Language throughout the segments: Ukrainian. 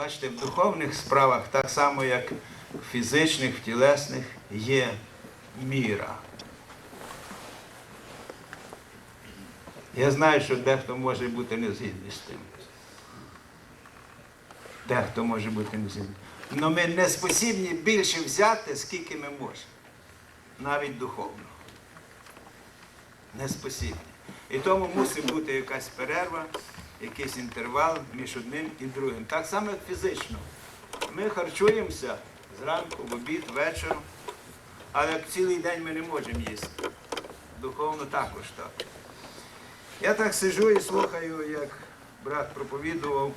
Бачите, в духовних справах, так само, як в фізичних, в тілесних, є міра. Я знаю, що дехто може бути не згідний з тим. Дехто може бути не згідний. Але ми не спосібні більше взяти, скільки ми можемо. Навіть духовно. Не спосібні. І тому мусить бути якась перерва, якийсь інтервал між одним і другим. Так само, фізично. Ми харчуємося зранку, в обід, вечором, але цілий день ми не можемо їсти. Духовно також так. Я так сиджу і слухаю, як брат проповідував.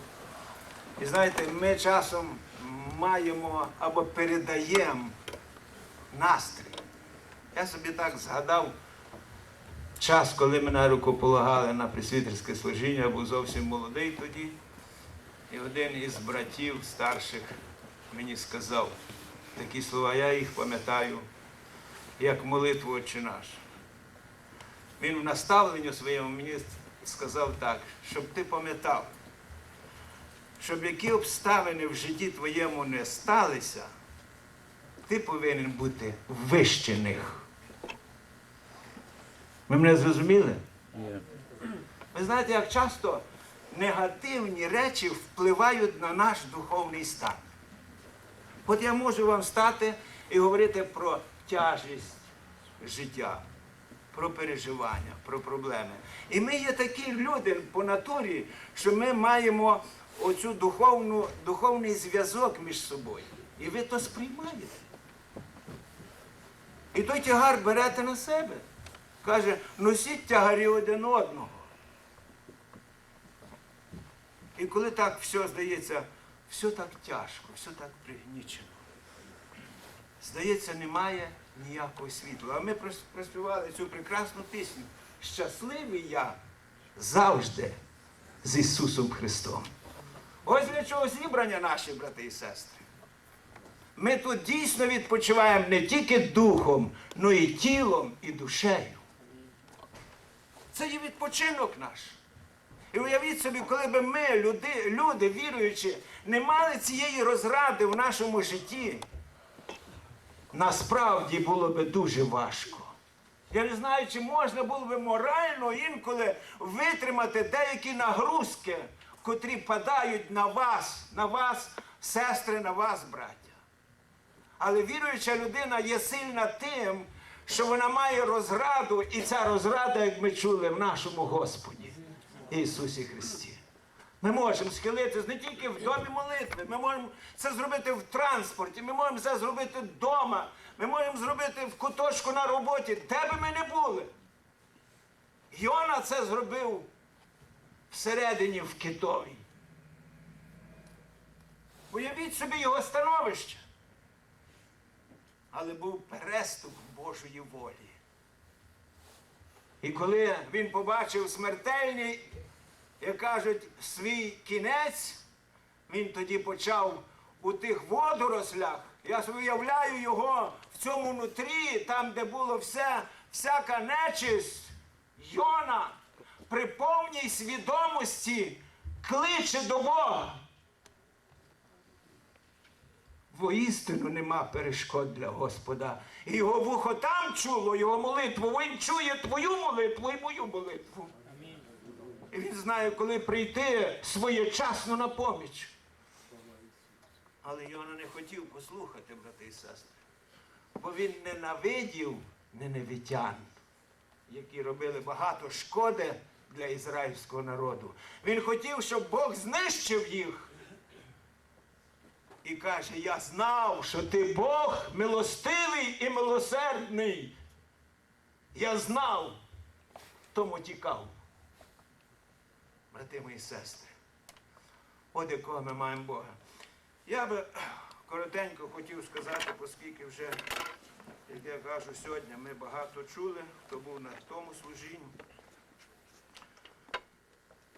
І знаєте, ми часом маємо або передаємо настрій. Я собі так згадав час, коли мене рукополагали на присвітерське служіння, я був зовсім молодий тоді. І один із братів старших мені сказав такі слова, я їх пам'ятаю, як молитву «Отче наш». Він в наставленні своєму мені сказав так, щоб ти пам'ятав, щоб які обставини в житті твоєму не сталися, ти повинен бути вище них. Ви мене зрозуміли? Ви знаєте, як часто негативні речі впливають на наш духовний стан. От я можу вам стати і говорити про тяжість життя, про переживання, про проблеми. І ми є такі люди по натурі, що ми маємо оцю духовну, духовний зв'язок між собою. І ви то сприймаєте. І той тягар берете на себе. Каже, носіть тягарі один одного. І коли так все здається, все так тяжко, все так пригнічено. Здається, немає ніякого світла. А ми проспівали цю прекрасну пісню. Щасливий я завжди з Ісусом Христом. Ось для чого зібрання наші брати і сестри. Ми тут дійсно відпочиваємо не тільки духом, але і тілом, і душею. Це є відпочинок наш. І уявіть собі, коли б ми, люди, люди віруючі, не мали цієї розради в нашому житті, насправді було б дуже важко. Я не знаю, чи можна було б морально інколи витримати деякі нагрузки, котрі падають на вас, на вас, сестри, на вас, браття. Але віруюча людина є сильна тим, що вона має розраду, і ця розрада, як ми чули, в нашому Господі Ісусі Христі. Ми можемо схилитися не тільки в домі молитви, ми можемо це зробити в транспорті, ми можемо це зробити вдома, ми можемо зробити в куточку на роботі, де би ми не були. Йона це зробив всередині в китові. Уявіть собі його становище. Але був переступ Божої волі. І коли він побачив смертельний, як кажуть, свій кінець, він тоді почав у тих водорослях. Я уявляю його в цьому нутрі, там, де було все, всяка нечисть. Йона при повній свідомості кличе до Бога. Воістину нема перешкод для Господа. І його вухо там чуло, його молитву. Він чує твою молитву і мою молитву. І він знає, коли прийти своєчасно на поміч. Але Йона не хотів послухати, брати і сестри. Бо він ненавидів ненавитян, які робили багато шкоди для ізраїльського народу. Він хотів, щоб Бог знищив їх. І каже, я знав, що ти Бог милостивий і милосердний. Я знав, тому тікав. Брати мої сестри, от якого ми маємо Бога. Я би коротенько хотів сказати, оскільки вже, як я кажу, сьогодні ми багато чули, хто був на тому служінні.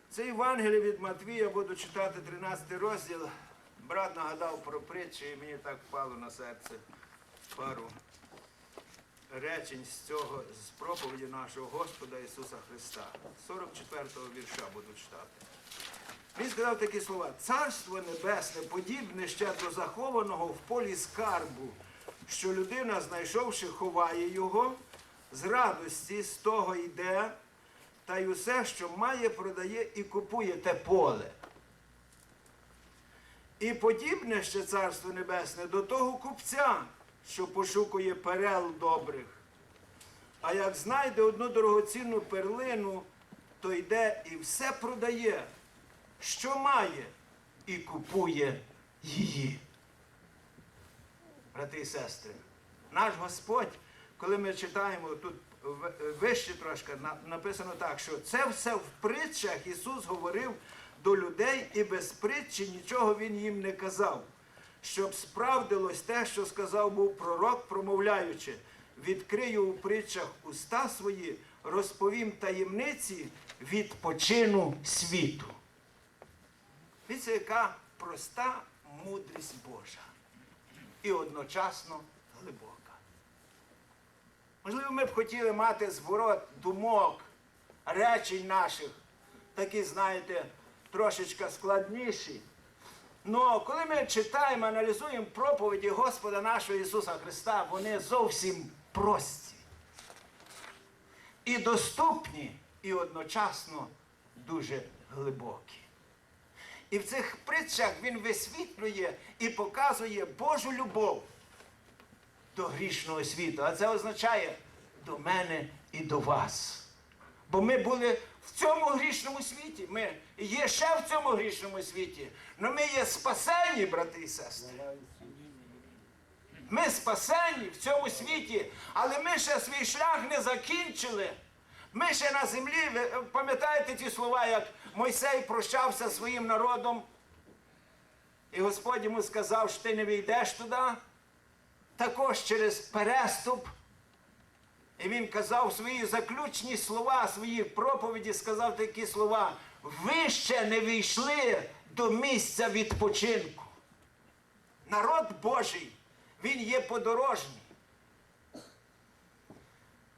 Це Євангеліє від Матвія, буду читати 13 розділ. Брат нагадав про притчі, і мені так впало на серце пару речень з цього, з проповіді нашого Господа Ісуса Христа. 44-го вірша буду читати. Він сказав такі слова: Царство Небесне подібне ще до захованого в полі скарбу, що людина, знайшовши, ховає його, з радості з того йде, та й усе, що має, продає і купує те поле. І подібне ще Царство Небесне до того купця, що пошукує перел добрих. А як знайде одну дорогоцінну перлину, то йде і все продає, що має, і купує її. Брати і сестри, наш Господь, коли ми читаємо тут вище трошки, написано так, що це все в притчах Ісус говорив до людей і без притчі нічого Він їм не казав, щоб справдилось те, що сказав був пророк, промовляючи, відкрию у притчах уста свої, розповім таємниці відпочину світу. Дивіться, яка проста мудрість Божа і одночасно глибока. Можливо, ми б хотіли мати зворот думок, речень наших, такі, знаєте, трошечки складніші. Ну, коли ми читаємо, аналізуємо проповіді Господа нашого Ісуса Христа, вони зовсім прості. І доступні, і одночасно дуже глибокі. І в цих притчах він висвітлює і показує Божу любов до грішного світу. А це означає до мене і до вас. Бо ми були в цьому грішному світі. Ми є ще в цьому грішному світі. але ми є спасені, брати і сестри. Ми спасені в цьому світі, але ми ще свій шлях не закінчили. Ми ще на землі, ви пам'ятаєте ті слова, як Мойсей прощався своїм народом, і Господь йому сказав, що ти не війдеш туди, також через переступ. І він казав свої заключні слова, свої проповіді, сказав такі слова: ви ще не війшли до місця відпочинку. Народ Божий, він є подорожній.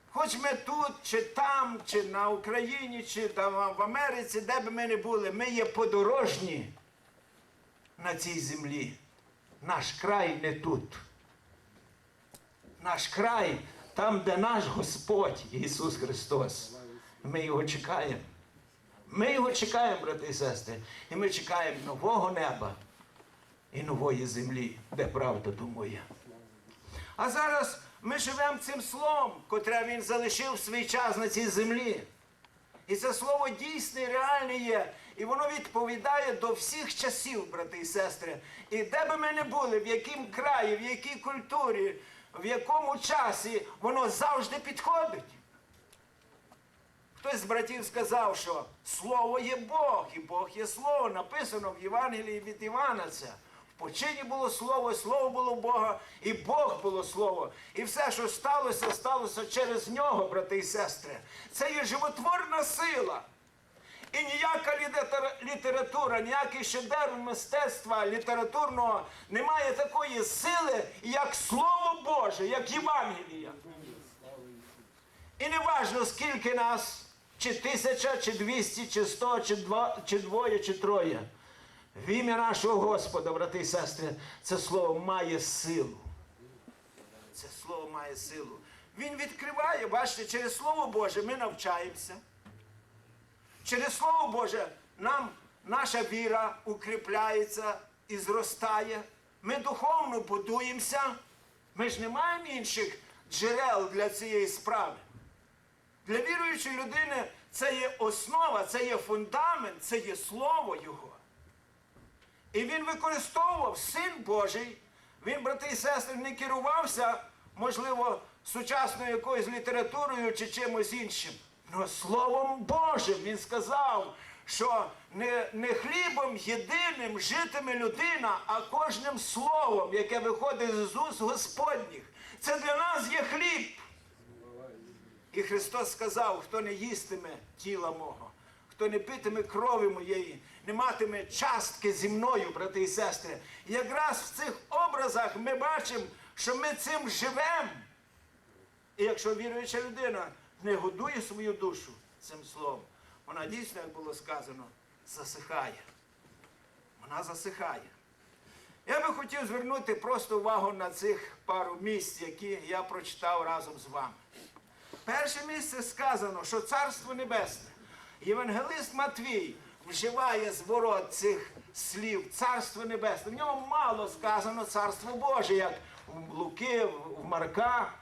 Хоч ми тут, чи там, чи на Україні, чи там в Америці, де б ми не були, ми є подорожні на цій землі. Наш край не тут. Наш край там, де наш Господь Ісус Христос. Ми його чекаємо. Ми його чекаємо, брати і сестри. І ми чекаємо нового неба і нової землі, де правда думає. А зараз ми живемо цим словом, котре він залишив свій час на цій землі. І це слово дійсне, і реальне є. І воно відповідає до всіх часів, брати і сестри. І де би ми не були, в якому краї, в якій культурі, в якому часі, воно завжди підходить. Хтось з братів сказав, що слово є Бог, і Бог є слово. Написано в Євангелії від Івана це. В почині було слово, слово було Бога, і Бог було слово. І все, що сталося, сталося через нього, брати і сестри. Це є животворна сила. І ніяка література, ніякий шедевр мистецтва літературного не має такої сили, як Слово Боже, як Євангелія. І не важно, скільки нас, чи тисяча, чи двісті, чи сто, чи, два, чи двоє, чи троє. В ім'я нашого Господа, брати і сестри, це слово має силу. Це слово має силу. Він відкриває, бачите, через Слово Боже ми навчаємося. Через Слово Боже нам наша віра укріпляється і зростає. Ми духовно будуємося. Ми ж не маємо інших джерел для цієї справи. Для віруючої людини це є основа, це є фундамент, це є слово Його. І він використовував Син Божий. Він, брати і сестри, не керувався, можливо, сучасною якоюсь літературою чи чимось іншим. Но Словом Божим він сказав, що не, не хлібом єдиним житиме людина, а кожним словом, яке виходить з уст Господніх. Це для нас є хліб. І Христос сказав, хто не їстиме тіла мого, хто не питиме крові моєї, не матиме частки зі мною, брати і сестри. І якраз в цих образах ми бачимо, що ми цим живемо. І якщо віруюча людина не годує свою душу цим словом, вона дійсно, як було сказано, засихає. вона засихає. Я би хотів звернути просто увагу на цих пару місць, які я прочитав разом з вами. Перше місце сказано, що Царство Небесне. Євангелист Матвій вживає зворот цих слів Царство Небесне. В ньому мало сказано Царство Боже, як в Луки, в Марка.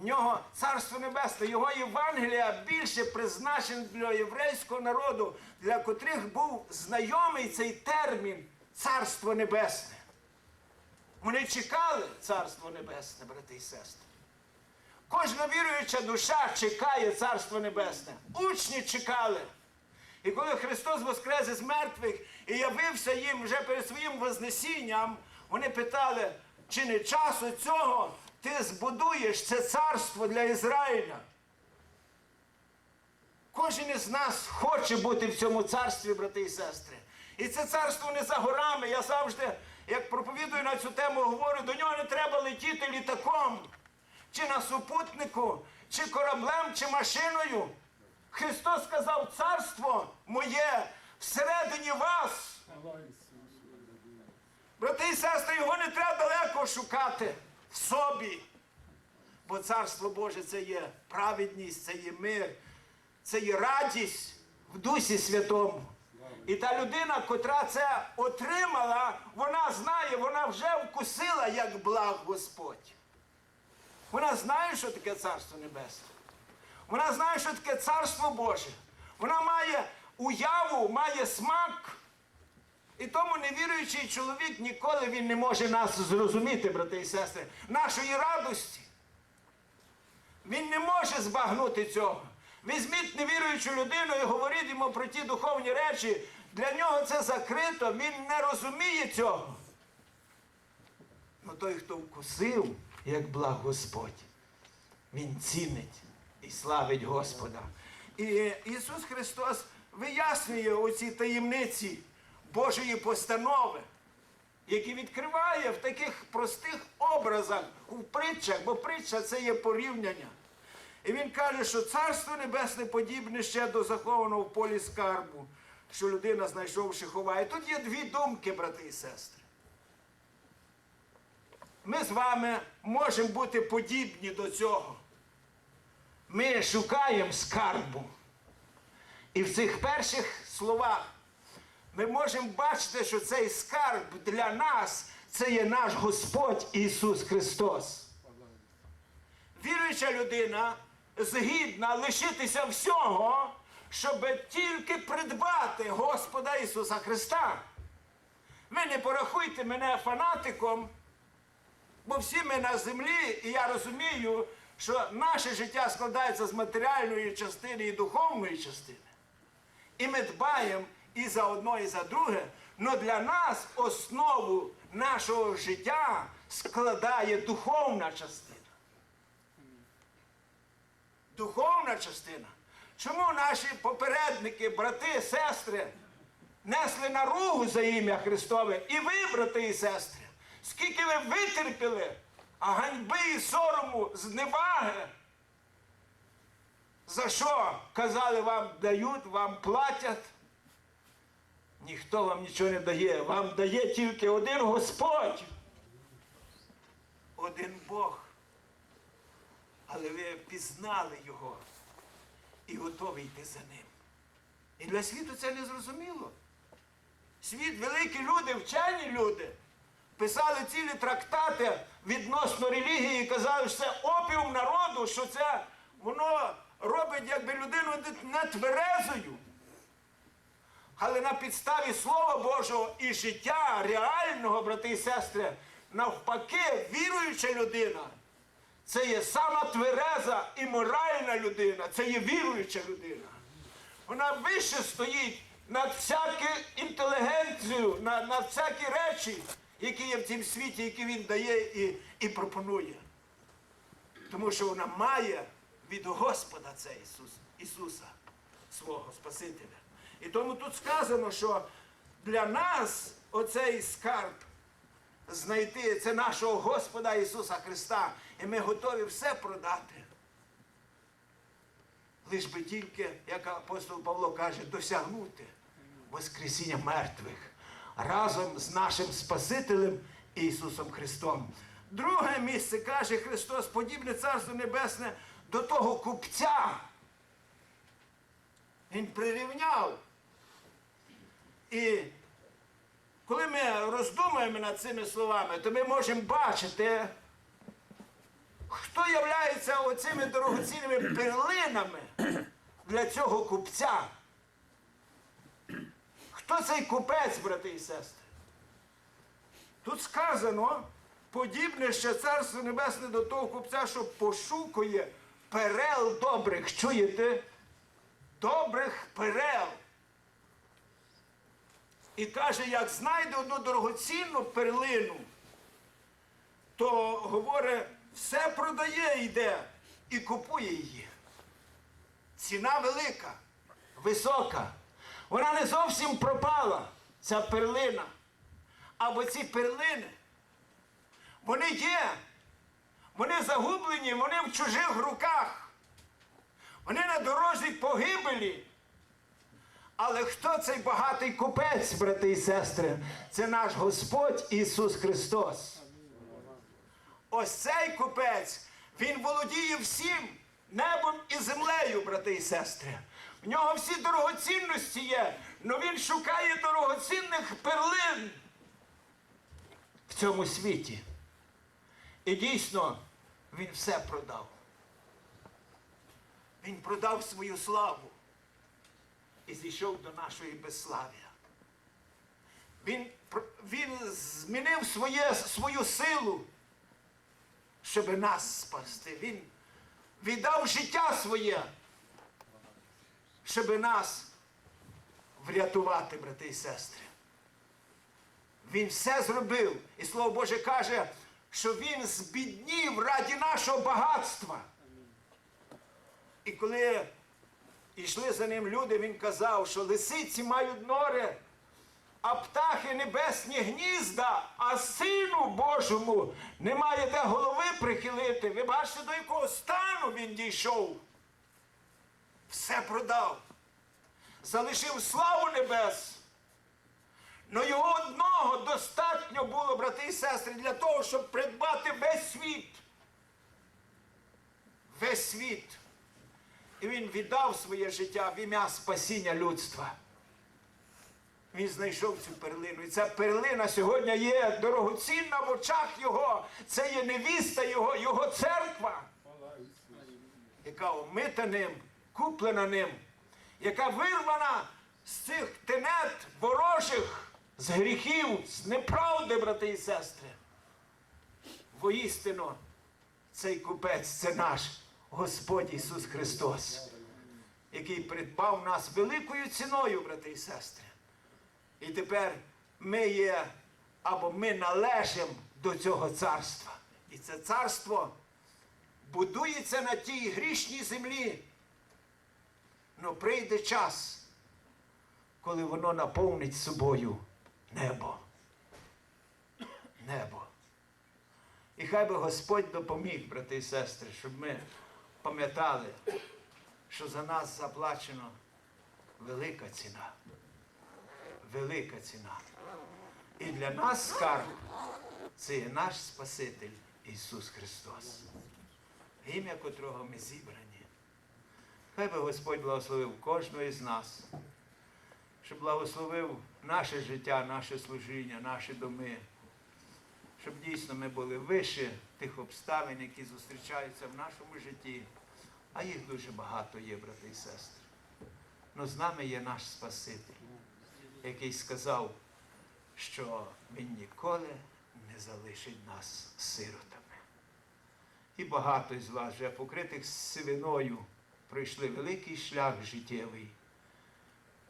В нього Царство Небесне, його Євангелія більше призначене для єврейського народу, для котрих був знайомий цей термін Царство Небесне. Вони чекали Царство Небесне, брати і сестри. Кожна віруюча душа чекає Царство Небесне. Учні чекали. І коли Христос воскрес із мертвих і явився їм вже перед своїм Вознесінням, вони питали, чи не часу цього ти збудуєш це царство для Ізраїля? Кожен із нас хоче бути в цьому царстві, брати і сестри. І це царство не за горами. Я завжди, як проповідую на цю тему, говорю, до нього не треба летіти літаком, чи на супутнику, чи кораблем, чи машиною. Христос сказав, царство моє всередині вас. Брати і сестри, його не треба далеко шукати в собі. Бо царство Боже це є праведність, це є мир, це є радість в Дусі Святому. І та людина, котра це отримала, вона знає, вона вже вкусила, як благ Господь. Вона знає, що таке Царство Небесне. Вона знає, що таке Царство Боже. Вона має уяву, має смак. І тому невіруючий чоловік ніколи він не може нас зрозуміти, брати і сестри, нашої радості. Він не може збагнути цього. Візьміть невіруючу людину і говоріть йому про ті духовні речі. Для нього це закрито, він не розуміє цього. Ну той, хто вкусив, як благ Господь, він цінить і славить Господа. І Ісус Христос вияснює оці таємниці Божої постанови, які відкриває в таких простих образах, у притчах, бо притча це є порівняння. І він каже, що царство небесне подібне ще до захованого в полі скарбу, що людина, знайшовши, ховає. Тут є дві думки, брати і сестри. Ми з вами можемо бути подібні до цього. Ми шукаємо скарбу. І в цих перших словах ми можемо бачити, що цей скарб для нас це є наш Господь Ісус Христос. Віруюча людина згідна лишитися всього, щоб тільки придбати Господа Ісуса Христа. Ви не порахуйте мене фанатиком, бо всі ми на землі, і я розумію, що наше життя складається з матеріальної частини і духовної частини. І ми дбаємо і за одно, і за друге. Але для нас основу нашого життя складає духовна частина. Духовна частина. Чому наші попередники, брати, сестри, несли наругу за ім'я Христове? І ви, брати і сестри, скільки ви витерпіли, а ганьби і сорому, зневаги? За що? Казали, вам дають, вам платять. Ніхто вам нічого не дає. Вам дає тільки один Господь. Один Бог. Але ви пізнали Його і готові йти за ним. І для світу це не зрозуміло. Світ, великі люди, вчені люди, писали цілі трактати відносно релігії і казали, що це опіум народу, що це воно робить якби людину нетверезою. Але на підставі Слова Божого і життя реального, брати і сестри, навпаки, віруюча людина. Це є сама твереза і моральна людина, це є віруюча людина. Вона вище стоїть над всяку інтелігенцію, над, над всякі речі, які є в цім світі, які він дає і, і пропонує. Тому що вона має від Господа це Ісус, Ісуса, свого Спасителя. І тому тут сказано, що для нас оцей скарб знайти це нашого Господа Ісуса Христа. І ми готові все продати. Лиш би тільки, як апостол Павло каже, досягнути Воскресіння мертвих. разом з нашим Спасителем Ісусом Христом. Друге місце каже Христос, подібне Царство Небесне до того купця. Він прирівняв. І коли ми роздумуємо над цими словами, то ми можемо бачити, хто являється оцими дорогоцінними перлинами для цього купця. Хто цей купець, брати і сестри? Тут сказано, подібне ще царство небесне до того купця, що пошукує перел добрих. Чуєте? Добрих перел. І каже, як знайде одну дорогоцінну перлину, то говорить, все продає йде і купує її. Ціна велика, висока. Вона не зовсім пропала, ця перлина. Або ці перлини. Вони є. Вони загублені, вони в чужих руках. Вони на дорозі погибелі. Але хто цей багатий купець, брати і сестри? Це наш Господь Ісус Христос. Ось цей купець, він володіє всім небом і землею, брати і сестри. В нього всі дорогоцінності є, але він шукає дорогоцінних перлин в цьому світі. І дійсно, він все продав. Він продав свою славу і зійшов до нашої безслав'я. Він, він змінив своє, свою силу, щоб нас спасти. Він віддав життя своє, щоб нас врятувати, брати і сестри. Він все зробив. І Слово Боже каже, що він збіднів раді нашого багатства. І коли йшли за ним люди, він казав, що лисиці мають нори, а птахи небесні гнізда, а сину Божому немає де голови прихилити. Ви бачите, до якого стану він дійшов. Все продав. Залишив славу небес. Но його одного достатньо було, брати і сестри, для того, щоб придбати весь світ. Весь світ. І він віддав своє життя в ім'я спасіння людства. Він знайшов цю перлину. І ця перлина сьогодні є дорогоцінна в очах його. Це є невіста його, його церква, яка омита ним, куплена ним, яка вирвана з цих тенет ворожих, з гріхів, з неправди, брати і сестри. Воістину, цей купець це наш Господь Ісус Христос, який придбав нас великою ціною, брати і сестри. І тепер ми є або ми належимо до цього царства. І це царство будується на тій грішній землі. Но прийде час, коли воно наповнить собою небо. Небо. І хай би Господь допоміг, брати і сестри, щоб ми пам'ятали, що за нас заплачено велика ціна. Велика ціна. І для нас скарб це є наш Спаситель Ісус Христос, ім'я котрого ми зібрані. Хай би Господь благословив кожного із нас, щоб благословив наше життя, наше служіння, наші доми, щоб дійсно ми були вище тих обставин, які зустрічаються в нашому житті. А їх дуже багато є, брати і сестри. Но з нами є наш Спаситель, який сказав, що Він ніколи не залишить нас сиротами. І багато із вас вже покритих сивиною пройшли великий шлях життєвий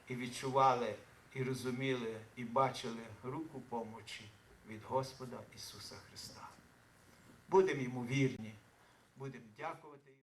і відчували, і розуміли, і бачили руку помочі від Господа Ісуса Христа. Будемо йому вірні, будемо дякувати.